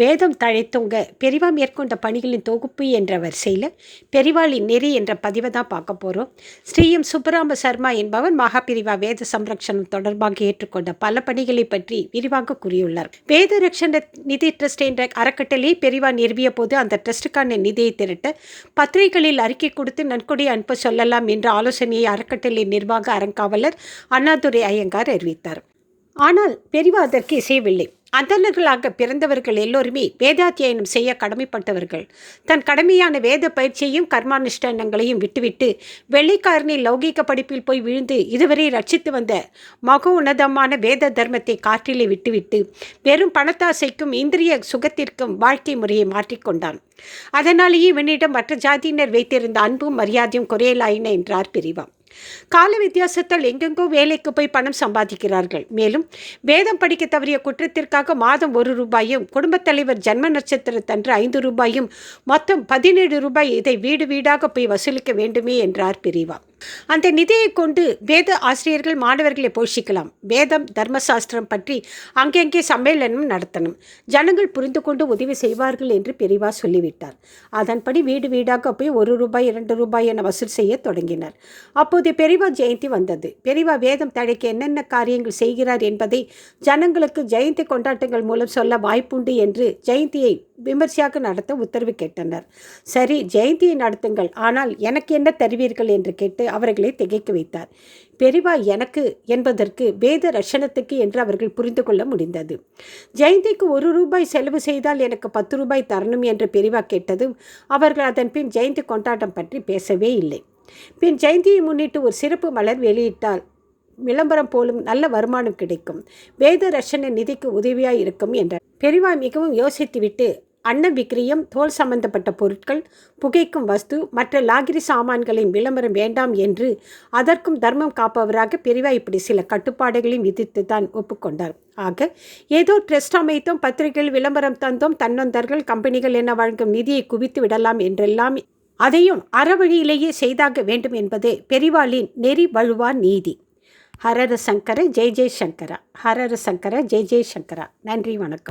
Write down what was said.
வேதம் தழைத்தோங்க. பெரிவா மேற்கொண்ட பணிகளின் தொகுப்பு என்ற வரிசையில் பெரிவாளின் நெறி என்ற பதிவை தான் பார்க்க போகிறோம் ஸ்ரீஎம் சுப்பராம சர்மா என்பவர் மகாபிரிவா வேத சம்ரக்ஷணம் தொடர்பாக ஏற்றுக்கொண்ட பல பணிகளை பற்றி விரிவாக கூறியுள்ளார். வேத ரக்ஷண நிதி ட்ரஸ்ட் என்ற அறக்கட்டளையை பெரிவா நிறுவிய போது அந்த ட்ரஸ்டுக்கான நிதியை திரட்ட பத்திரிகைகளில் அறிக்கை கொடுத்து நன்கொடை அனுப்ப சொல்லலாம் என்ற ஆலோசனையை அறக்கட்டளை நிர்வாக அறங்காவலர் அண்ணாதுரை ஐயங்கார் அறிவித்தார். ஆனால் பெரிவா அதற்கு இசையவில்லை. அந்தணர்களாக பிறந்தவர்கள் எல்லோருமே வேதாத்தியனம் செய்ய கடமைப்பட்டவர்கள். தன் கடமையான வேத பயிற்சியையும் கர்மானுஷ்டானங்களையும் விட்டுவிட்டு வெள்ளைக்காரனின் லௌகீக படிப்பில் போய் விழுந்து இதுவரை ரட்சித்து வந்த மக உன்னதமான வேத தர்மத்தை காற்றிலே விட்டுவிட்டு வெறும் பணத்தாசைக்கும் இந்திரிய சுகத்திற்கும் வாழ்க்கை முறையை மாற்றிக்கொண்டான் அதனாலேயே இவனிடம் மற்ற ஜாதியினர் வைத்திருந்த அன்பும் மரியாதையும் குறையலாயின என்றார் பிரிவாம் கால வித்தியாசத்தால் எங்கெங்கோ வேலைக்கு போய் பணம் சம்பாதிக்கிறார்கள். மேலும் வேதம் படிக்க தவறிய குற்றத்திற்காக மாதம் ஒரு ரூபாயும் குடும்பத் தலைவர் ஜன்ம நட்சத்திரத்தன்று ஐந்து ரூபாயும் மொத்தம் பதினேழு ரூபாய் இதை வீடு வீடாக போய் வசூலிக்க வேண்டுமே என்றார் பிரிவா அந்த நிதியை கொண்டு வேத ஆசிரியர்கள் மாணவர்களை போஷிக்கலாம். வேதம் தர்மசாஸ்திரம் பற்றி அங்கங்கே சம்மேளனம் நடத்தணும். ஜனங்கள் புரிந்து கொண்டு உதவி செய்வார்கள் என்று பெரிவா சொல்லிவிட்டார். அதன்படி வீடு வீடாக போய் ஒரு ரூபாய் இரண்டு ரூபாய் என வசூல் செய்ய தொடங்கினார். அப்போது பெரிவா ஜெயந்தி வந்தது. பெரிவா வேதம் தழைக்க என்னென்ன காரியங்கள் செய்கிறார் என்பதை ஜனங்களுக்கு ஜெயந்தி கொண்டாட்டங்கள் மூலம் சொல்ல வாய்ப்புண்டு என்று ஜெயந்தியை விமர்சையாக நடத்த உத்தரவு கேட்டனர். சரி ஜெயந்தியை நடத்துங்கள். ஆனால் எனக்கு என்ன தருவீர்கள் என்று கேட்டு அவர்களை திகைக்க வைத்தார். பெரிவா எனக்கு என்பதற்கு வேத ரஷனத்துக்கு என்று அவர்கள் புரிந்து கொள்ள முடிந்தது. ஜெயந்திக்கு ஒரு ரூபாய் செலவு செய்தால் எனக்கு பத்து ரூபாய் தரணும் என்று பெரிவா கேட்டதும் அவர்கள் அதன் பின் ஜெயந்தி கொண்டாட்டம் பற்றி பேசவே இல்லை. பின் ஜெயந்தியை முன்னிட்டு ஒரு சிறப்பு மலர் வெளியிட்டால் விளம்பரம் போலும் நல்ல வருமானம் கிடைக்கும். வேத ரஷன நிதிக்கு உதவியாய் இருக்கும் என்றார். பெரிவா மிகவும் யோசித்துவிட்டு அன்ன விக்ரியம் தோல் சம்பந்தப்பட்ட பொருட்கள் புகைக்கும் வஸ்து மற்ற லாகிரி சாமான்களின் விளம்பரம் வேண்டாம் என்று அதற்கும் தர்மம் காப்பவராக பிரிவா இப்படி சில கட்டுப்பாடுகளையும் விதித்து தான் ஒப்புக்கொண்டார். ஆக ஏதோ ட்ரெஸ்ட் அமைத்தோம் பத்திரிகைகள் விளம்பரம் தந்தோம் தன்னொந்தர்கள் கம்பெனிகள் என வழங்கும் நிதியை குவித்து விடலாம் என்றெல்லாம் அதையும் அறவழியிலேயே செய்தாக வேண்டும் என்பதே பெரிவாளின் நெறி வழுவா நீதி. ஹரர சங்கர ஜெய் ஜெய் சங்கரா. ஹரர சங்கர ஜெய் ஜெய் சங்கரா. நன்றி வணக்கம்.